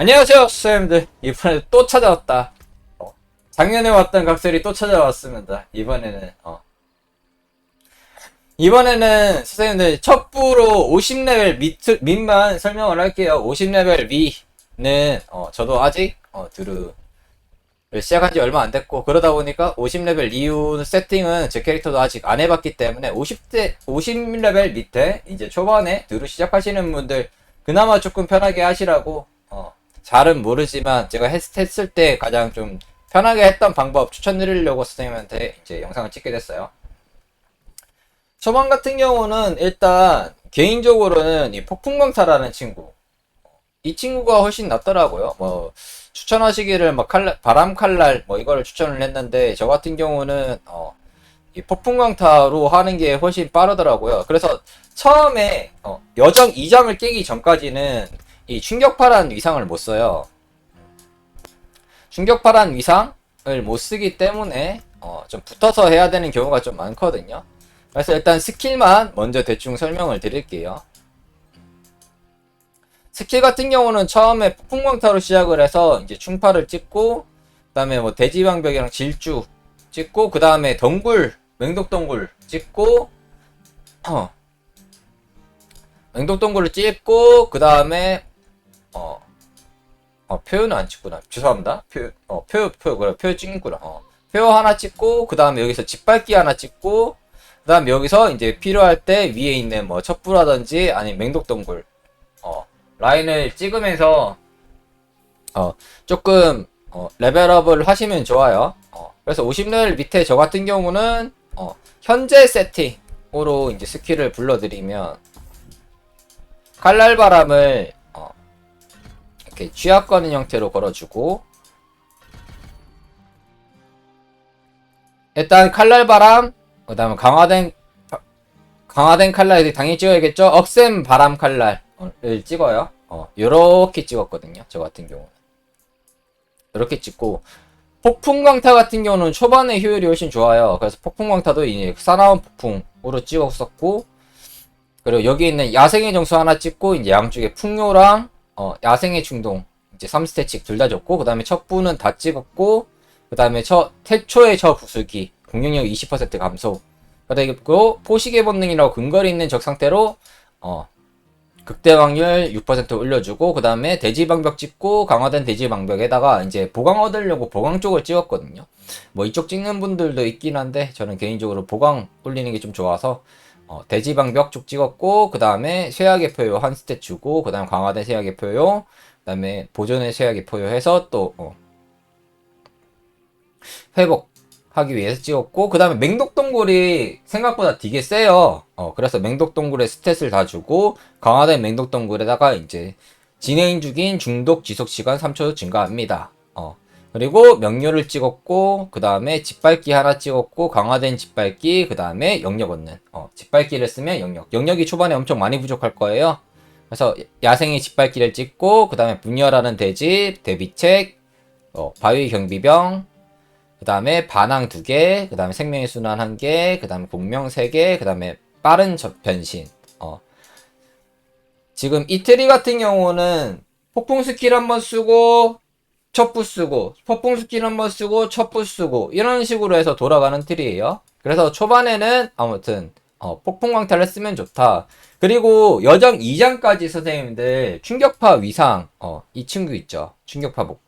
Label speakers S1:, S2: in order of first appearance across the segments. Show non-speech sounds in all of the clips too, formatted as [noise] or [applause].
S1: 안녕하세요, 수사님들. 이번에 또 찾아왔다. 어, 작년에 왔던 각설이 또 찾아왔습니다. 이번에는, 어. 이번에는 수사님들 첩부로 50레벨 밑, 밑만 설명을 할게요. 50레벨 위는, 어, 저도 아직, 어, 드루를 시작한 지 얼마 안 됐고, 그러다 보니까 50레벨 이후 세팅은 제 캐릭터도 아직 안 해봤기 때문에 50대, 50레벨 밑에 이제 초반에 드루 시작하시는 분들 그나마 조금 편하게 하시라고, 어, 잘은 모르지만 제가 했, 했을 때 가장 좀 편하게 했던 방법 추천드리려고 선생님한테 이제 영상을 찍게 됐어요. 초반 같은 경우는 일단 개인적으로는 이 폭풍광타라는 친구 이 친구가 훨씬 낫더라고요. 뭐 추천하시기를 막 칼날, 바람 칼날 뭐 이거를 추천을 했는데 저 같은 경우는 어, 이 폭풍광타로 하는 게 훨씬 빠르더라고요. 그래서 처음에 어, 여정 2장을 깨기 전까지는 이 충격파란 위상을 못 써요. 충격파란 위상을 못 쓰기 때문에 어, 좀 붙어서 해야 되는 경우가 좀 많거든요. 그래서 일단 스킬만 먼저 대충 설명을 드릴게요. 스킬 같은 경우는 처음에 폭풍광타로 시작을 해서 이제 충파를 찍고 그다음에 뭐 대지방벽이랑 질주 찍고 그다음에 덩굴 맹독덩굴 찍고 [clears throat] 어 맹독덩굴을 찍고 그다음에 어, 어 표현은 안 찍구나 죄송합니다 표, 어, 표, 표, 그래, 표 찍구나 어. 표 하나 찍고 그 다음에 여기서 짓밟기 하나 찍고 그 다음에 여기서 이제 필요할 때 위에 있는 뭐 첩부라든지 아니면 맹독덩굴 어, 라인을 찍으면서 어, 조금 어, 레벨업을 하시면 좋아요. 어, 그래서 50레벨 밑에 저 같은 경우는 어, 현재 세팅으로 이제 스킬을 불러드리면 칼날바람을 어, 이렇게 쥐약거는 형태로 걸어주고 일단 칼날바람 그 다음에 강화된 강화된 칼날 당연히 찍어야겠죠? 억센 바람 칼날을 찍어요. 어 요렇게 찍었거든요 저 같은 경우는. 이렇게 찍고 폭풍광타 같은 경우는 초반에 효율이 훨씬 좋아요. 그래서 폭풍광타도 이제 사나운 폭풍으로 찍었었고 그리고 여기 있는 야생의 정수 하나 찍고 이제 양쪽에 풍요랑 어 야생의 충동 이제 3스태씩 둘 다 줬고 그 다음에 첫 부는 다 찍었고 그 다음에 첫 태초의 저 부수기 공격력 20% 감소 그리고 포식의 본능이라고 근거리 있는 적 상태로 어 극대 확률 6% 올려주고 그 다음에 대지 방벽 찍고 강화된 대지 방벽에다가 이제 보강 얻으려고 보강 쪽을 찍었거든요. 뭐 이쪽 찍는 분들도 있긴 한데 저는 개인적으로 보강 올리는 게 좀 좋아서 어, 대지방벽 쪽 찍었고 그 다음에 쇠약의 포효 한 스탯 주고 그 다음 강화된 쇠약의 포효 그 다음에 보존의 쇠약의 포효 해서 또 어, 회복 하기 위해서 찍었고 그 다음에 맹독동굴이 생각보다 되게 세요. 어 그래서 맹독동굴에 스탯을 다 주고 강화된 맹독동굴에다가 이제 진행 중인 중독 지속 시간 3초 증가합니다. 어 그리고 명료를 찍었고 그 다음에 짓밟기 하나 찍었고 강화된 짓밟기 그 다음에 영역 얻는 어 짓밟기를 쓰면 영역 영역이 초반에 엄청 많이 부족할 거예요 그래서 야생의 짓밟기를 찍고 그 다음에 분열하는 돼지 대비책 어, 바위 경비병 그 다음에 반항 두 개, 그 다음에 생명의 순환 한 개, 그 다음에 공명 세 개, 그 다음에 빠른 접 변신. 어. 지금 이태리 같은 경우는 폭풍 스킬 한번 쓰고, 첩부 쓰고, 폭풍 스킬 한번 쓰고, 첩부 쓰고, 이런 식으로 해서 돌아가는 틀이에요. 그래서 초반에는 아무튼, 어, 폭풍 광탈을 쓰면 좋다. 그리고 여정 2장까지 선생님들 충격파 위상, 어, 이 친구 있죠. 충격파 목.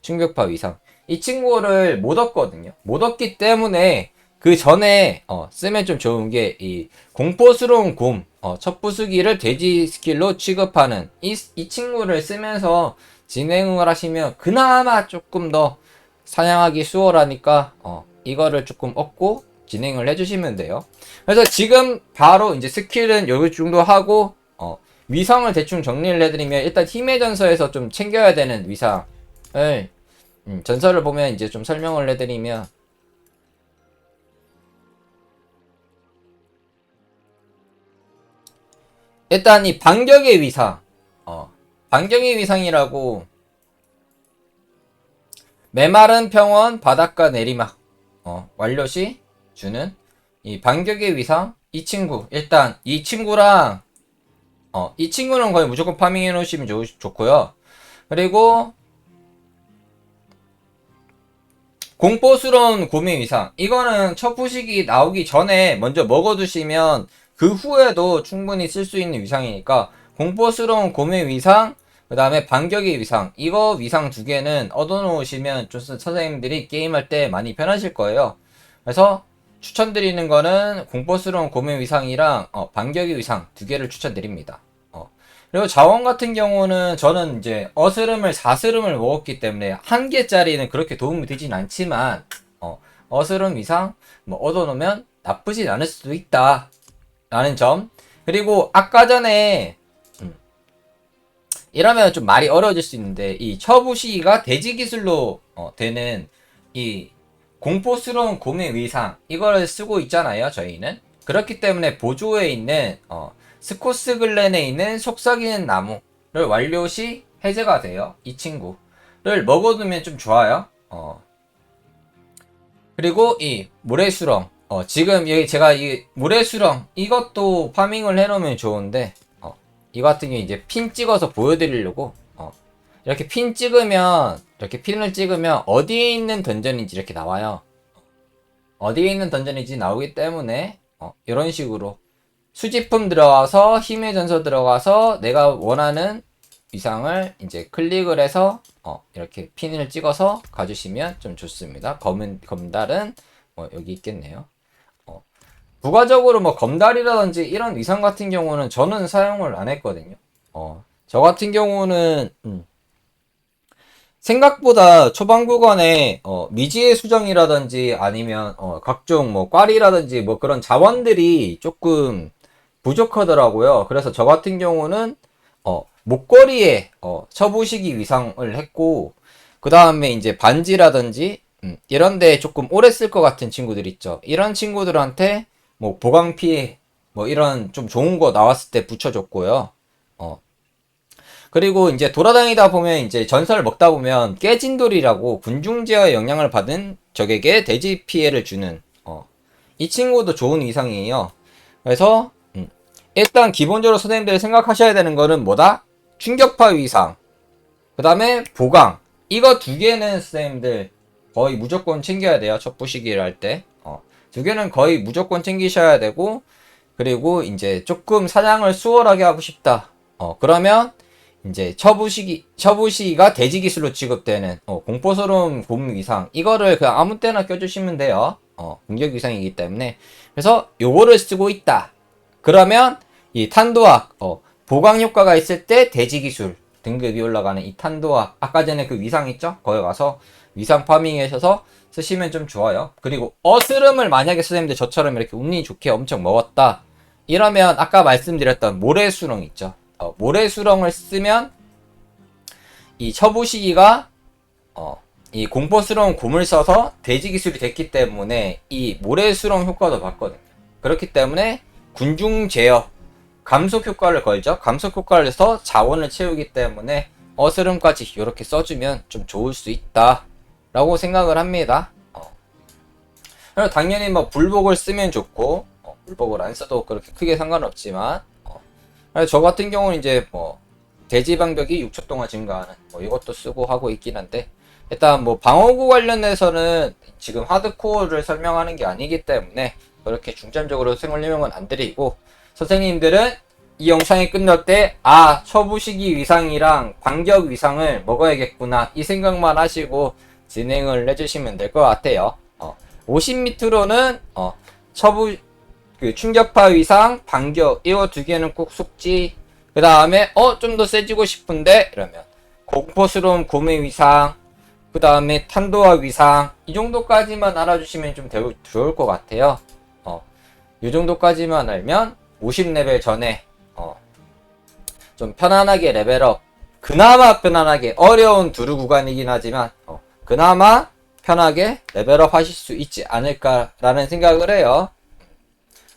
S1: 충격파 위상. 이 친구를 못 얻거든요. 못 얻기 때문에 그 전에 어, 쓰면 좀 좋은 게 이 공포스러운 곰, 어, 첫 부수기를 돼지 스킬로 취급하는 이, 이 친구를 쓰면서 진행을 하시면 그나마 조금 더 사냥하기 수월하니까 어, 이거를 조금 얻고 진행을 해주시면 돼요. 그래서 지금 바로 이제 스킬은 여기 정도 하고 어, 위상을 대충 정리를 해드리면 일단 힘의 전서에서 좀 챙겨야 되는 위상을 음, 전설을 보면 이제 좀 설명을 해드리면 일단 이 반격의 위상 어, 반격의 위상이라고. 메마른 평원 바닷가 내리막. 어, 완료 시? 주는 이 반격의 위상 이 친구. 일단 이 친구랑 어, 이 친구는 거의 무조건 파밍해 놓으시면 좋, 좋고요. 그리고 공포스러운 고민 위상. 이거는 첫 부식이 나오기 전에 먼저 먹어두시면 그 후에도 충분히 쓸 수 있는 위상이니까 공포스러운 고민 위상, 그 다음에 반격의 위상. 이거 위상 두 개는 얻어놓으시면 좀 선생님들이 게임할 때 많이 편하실 거예요. 그래서 추천드리는 거는 공포스러운 고민 위상이랑 어, 반격의 위상 두 개를 추천드립니다. 어. 그리고 자원 같은 경우는 저는 이제 어스름을 4스름을 먹었기 때문에 한 개짜리는 그렇게 도움이 되진 않지만 어, 어스름 위상 뭐 얻어놓으면 나쁘진 않을 수도 있다 라는 점 그리고 아까 전에 음, 이러면 좀 말이 어려워질 수 있는데 이 처부시가 대지 기술로 어, 되는 이 공포스러운 고민 위상 이거를 쓰고 있잖아요 저희는 그렇기 때문에 보조에 있는 어, 스코스 글렌에 있는 속삭이는 나무를 완료 시 해제가 돼요 이 친구를 먹어두면 좀 좋아요 어. 그리고 이 모래수렁 어, 지금 여기 제가 이 모래수렁 이것도 파밍을 해놓으면 좋은데 어, 이거 같은 경우 이제 핀 찍어서 보여드리려고 어, 이렇게 핀 찍으면 이렇게 핀을 찍으면 어디에 있는 던전인지 이렇게 나와요. 어디에 있는 던전인지 나오기 때문에 어, 이런 식으로 수집품 들어가서 힘의 전서 들어가서 내가 원하는 위상을 이제 클릭을 해서 어, 이렇게 핀을 찍어서 가주시면 좀 좋습니다. 검은 검달은 뭐 여기 있겠네요. 어, 부가적으로 뭐 검달이라든지 이런 위상 같은 경우는 저는 사용을 안 했거든요. 어, 저 같은 경우는 음, 생각보다 초반 구간에 어, 미지의 수정이라든지 아니면 어, 각종 뭐 꽈리라든지 뭐 그런 자원들이 조금 부족하더라고요. 그래서 저 같은 경우는 어, 목걸이에 어, 처부시기 위상을 했고 그 다음에 이제 반지라든지 음, 이런데 조금 오래 쓸 것 같은 친구들 있죠. 이런 친구들한테 뭐 보강 피해 뭐 이런 좀 좋은 거 나왔을 때 붙여줬고요. 어, 그리고 이제 돌아다니다 보면 이제 전설 먹다 보면 깨진 돌이라고 군중 제어의 영향을 받은 적에게 대지 피해를 주는 어, 이 친구도 좋은 위상이에요. 그래서 음, 일단 기본적으로 선생님들이 생각하셔야 되는 거는 뭐다? 충격파 위상. 그 다음에 보강. 이거 두 개는 선생님들 거의 무조건 챙겨야 돼요. 첫 부시기를 할 때. 어, 두 개는 거의 무조건 챙기셔야 되고 그리고 이제 조금 사냥을 수월하게 하고 싶다. 어, 그러면 이제 처부시기 처부시기가 대지 기술로 취급되는 어, 공포스러운 곰 위상 이거를 그냥 아무 때나 껴주시면 돼요. 어, 공격 위상이기 때문에 그래서 요거를 쓰고 있다. 그러면 이 탄도학 어, 보강 효과가 있을 때 대지 기술 등급이 올라가는 이 탄도학 아까 전에 그 위상 있죠? 거기 가서 위상 파밍하셔서 쓰시면 좀 좋아요. 그리고 어스름을 만약에 선생님들 저처럼 이렇게 운이 좋게 엄청 먹었다. 이러면 아까 말씀드렸던 모래수렁 있죠. 어, 모래수렁을 쓰면 이 처부시기가 어, 이 공포스러운 곰을 써서 돼지 기술이 됐기 때문에 이 모래수렁 효과도 받거든요. 그렇기 때문에 군중 제어 감속 효과를 걸죠. 감속 효과를 해서 자원을 채우기 때문에 어스름까지 이렇게 써주면 좀 좋을 수 있다 라고 생각을 합니다. 어. 당연히 뭐 불복을 쓰면 좋고 어, 불복을 안 써도 그렇게 크게 상관없지만 그래서 저 같은 경우는 이제 뭐 대지 방벽이 6초 동안 증가하는 뭐 이것도 쓰고 하고 있긴 한데 일단 뭐 방어구 관련해서는 지금 하드코어를 설명하는 게 아니기 때문에 그렇게 중점적으로 설명은 안 드리고 선생님들은 이 영상이 끝날 때 아 처부시기 위상이랑 반격 위상을 먹어야겠구나 이 생각만 하시고 진행을 해주시면 될 것 같아요. 어, 50m로는 어, 처부 그 충격파 위상, 반격 이거 두 개는 꼭 숙지. 그 다음에 어 좀 더 세지고 싶은데 이러면 공포스러운 고매 위상, 그 다음에 탄도화 위상 이 정도까지만 알아주시면 좀 되, 좋을 것 같아요. 어, 이 정도까지만 알면 50레벨 전에 어, 좀 편안하게 레벨업. 그나마 편안하게 어려운 두루 구간이긴 하지만 어, 그나마 편하게 레벨업 하실 수 있지 않을까라는 생각을 해요.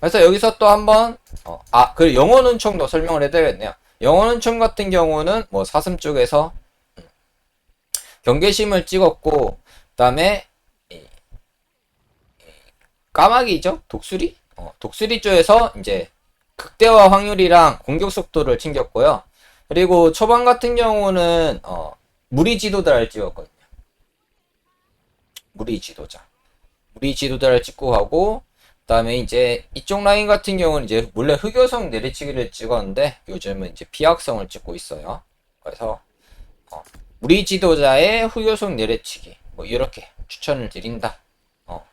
S1: 그래서 여기서 또 한번 어, 아 그리고 영혼 은총도 설명을 해드려야겠네요. 영혼 은총 같은 경우는 뭐 사슴 쪽에서 음, 경계심을 찍었고 그다음에 까마귀죠 독수리 어, 독수리 쪽에서 이제 극대화 확률이랑 공격 속도를 챙겼고요. 그리고 초반 같은 경우는 어, 무리 지도자를 찍었거든요. 무리 지도자. 무리 지도자를 찍고 가고 그다음에 이제 이쪽 라인 같은 경우는 이제 원래 흑요성 내리치기를 찍었는데 요즘은 이제 피학성을 찍고 있어요. 그래서 어, 무리 지도자의 흑요성 내리치기 뭐 이렇게 추천을 드린다. 어,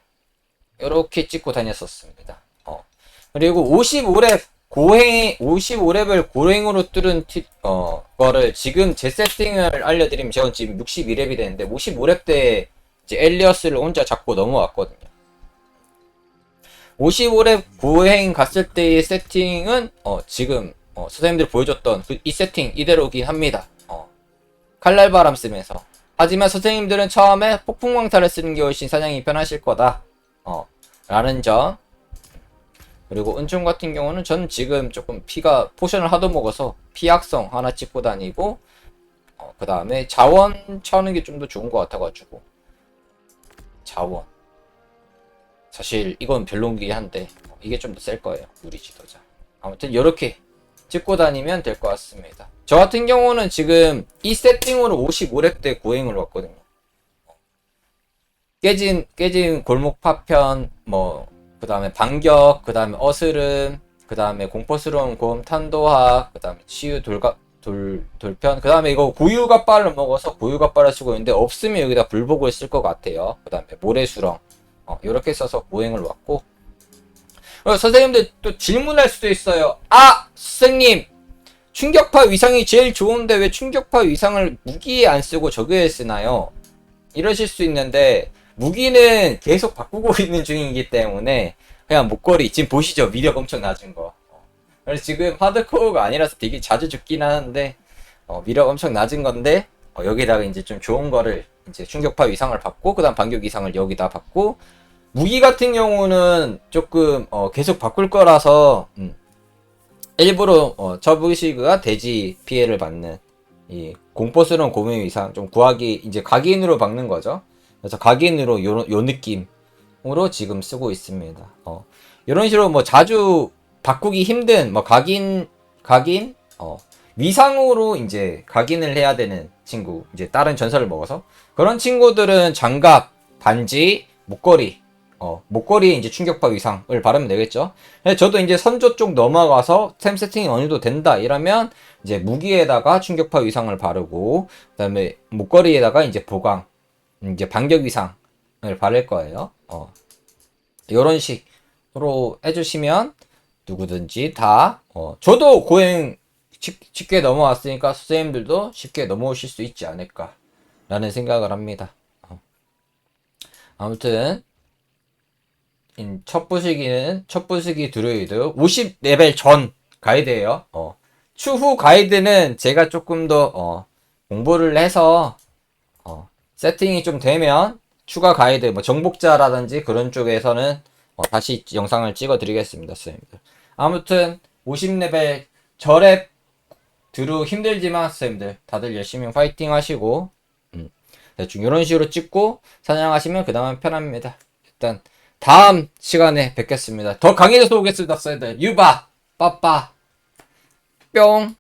S1: 이렇게 찍고 다녔었습니다. 어, 그리고 55렙 고행 55렙을 고행으로 뚫은 티, 어 거를 지금 제 세팅을 알려드리면 저는 지금 62렙이 되는데 55렙 때 이제 엘리어스를 혼자 잡고 넘어왔거든요. 55렙 고행 갔을 때의 세팅은 어 지금 어 선생님들 보여줬던 그 이 세팅 이대로긴 합니다. 어 칼날바람 쓰면서 하지만 선생님들은 처음에 폭풍광타를 쓰는 게 훨씬 사냥이 편하실 거다. 어 라는 점 그리고 은총 같은 경우는 전 지금 조금 피가 포션을 하도 먹어서 피약성 하나 찍고 다니고 어, 그 다음에 자원 차는 게 좀 더 좋은 것 같아가지고 자원. 사실 이건 별로긴 한데 어, 이게 좀 더 셀 거예요 우리 지도자. 아무튼 이렇게 찍고 다니면 될 것 같습니다. 저 같은 경우는 지금 이 세팅으로 55렙 때 고행을 왔거든요. 깨진 깨진 골목 파편 뭐 그 다음에 반격, 그 다음에 어스름, 그 다음에 공포스러운 곰, 탄도학, 그 다음에 치유 돌가, 돌, 돌편, 그 다음에 이거 고유갑발을 먹어서 고유갑발을 쓰고 있는데 없으면 여기다 불복을 쓸 것 같아요. 그 다음에 모래수렁, 어, 이렇게 써서 보행을 왔고. 어, 선생님들 또 질문할 수도 있어요. 아! 선생님! 충격파 위상이 제일 좋은데 왜 충격파 위상을 무기에 안 쓰고 저기에 쓰나요? 이러실 수 있는데, 무기는 계속 바꾸고 [laughs] 있는 중이기 때문에 그냥 목걸이 지금 보시죠 위력 엄청 낮은 거 어. 그래서 지금 하드코어가 아니라서 되게 자주 죽긴 하는데 어, 위력 엄청 낮은 건데 어, 여기다가 이제 좀 좋은 거를 이제 충격파 이상을 받고 그다음 반격 이상을 여기다 받고 무기 같은 경우는 조금 어, 계속 바꿀 거라서 음, 일부러 어, 저부시그가 대지 피해를 받는 이 공포스러운 고민 이상 좀 구하기 이제 각인으로 박는 거죠. 그래서 각인으로 요, 요 느낌으로 지금 쓰고 있습니다. 어, 이런 식으로 뭐 자주 바꾸기 힘든 뭐 각인 각인 어, 위상으로 이제 각인을 해야 되는 친구 이제 다른 전설을 먹어서 그런 친구들은 장갑, 반지, 목걸이 어, 목걸이에 이제 충격파 위상을 바르면 되겠죠. 근데 저도 이제 선조 쪽 넘어가서 템 세팅이 어느 정도 된다 이러면 이제 무기에다가 충격파 위상을 바르고 그 다음에 목걸이에다가 이제 보강 이제 반격 위상을 바를 거예요. 어. 요런 식으로 해주시면 누구든지 다, 어, 저도 고행 쉽, 쉽게 넘어왔으니까 선생님들도 쉽게 넘어오실 수 있지 않을까. 라는 생각을 합니다. 어. 아무튼, 인- 첫 부시기는, 첫 부시기 드루이드 50레벨 전 가이드예요 어. 추후 가이드는 제가 조금 더, 어, 공부를 해서, 어, 세팅이 좀 되면 추가 가이드, 뭐 정복자라든지 그런 쪽에서는 어, 다시 영상을 찍어 드리겠습니다, 선생님들. 아무튼 50레벨 절랩 드루 힘들지만 선생님들 다들 열심히 파이팅 하시고 음, 대충 이런 식으로 찍고 사냥하시면 그 다음은 편합니다. 일단 다음 시간에 뵙겠습니다. 더 강해져서 오겠습니다, 선생님들. 유바, 빠빠, 뿅.